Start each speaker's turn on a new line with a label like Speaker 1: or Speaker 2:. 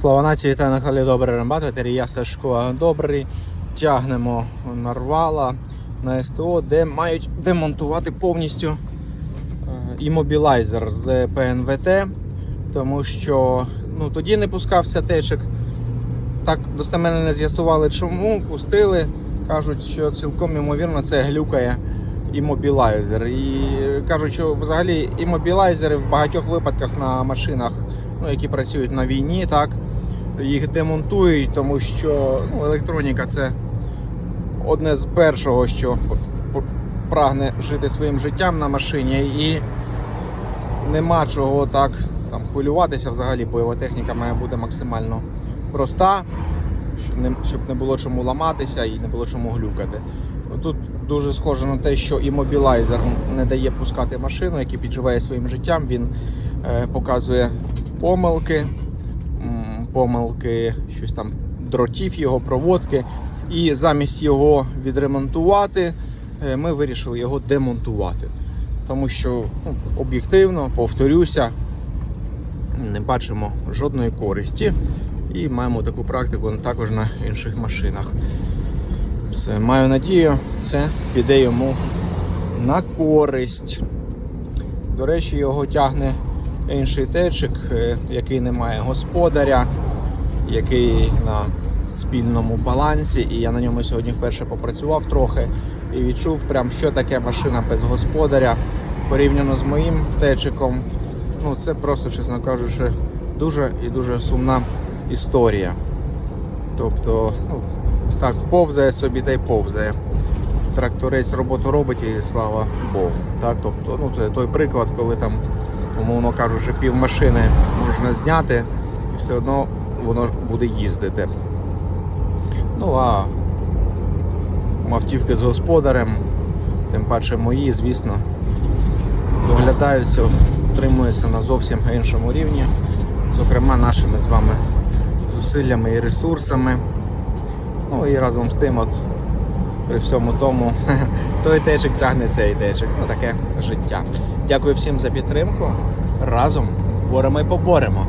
Speaker 1: Слава нації та на каналі Добрий Рембат, ветерія Сашко Добрий. Тягнемо нарвала на СТО, де мають демонтувати повністю е, імобілайзер з ПНВТ, тому що ну, тоді не пускався течик. Так достеменно не з'ясували чому, пустили. Кажуть, що цілком ймовірно це глюкає імобілайзер. І кажуть, що взагалі імобілайзери в багатьох випадках на машинах, ну, які працюють на війні, так, їх демонтують, тому що ну, електроніка це одне з першого, що прагне жити своїм життям на машині. І нема чого так там, хвилюватися. Взагалі бойова техніка має бути максимально проста, щоб не, було чому ламатися і не було чому глюкати. Тут дуже схоже на те, що імобілайзер не дає пускати машину, який підживає своїм життям. Він е, показує помилки, помилки, щось там дротів його проводки. І замість його відремонтувати, е, ми вирішили його демонтувати. Тому що ну, об'єктивно, повторюся, не бачимо жодної користі. І маємо таку практику також на інших машинах. Все, маю надію, це піде йому на користь. До речі, його тягне інший течик, е, який не має господаря, який на спільному балансі. І я на ньому сьогодні вперше попрацював трохи і відчув, прям, що таке машина без господаря порівняно з моїм течиком. Ну, це просто, чесно кажучи, дуже і дуже сумна історія. Тобто, ну, так, повзає собі та й повзає. Тракторець роботу робить і слава Богу. Так, тобто, ну, це той приклад, коли там, умовно кажучи, пів машини можна зняти і все одно воно буде їздити. Ну а автівки з господарем, тим паче мої, звісно, доглядаються, утримуються на зовсім іншому рівні, зокрема нашими з вами зусиллями і ресурсами. Ну і разом з тим, от при всьому тому, той течик тягне цей течик. Ну таке життя. Дякую всім за підтримку. Разом боремо і поборемо.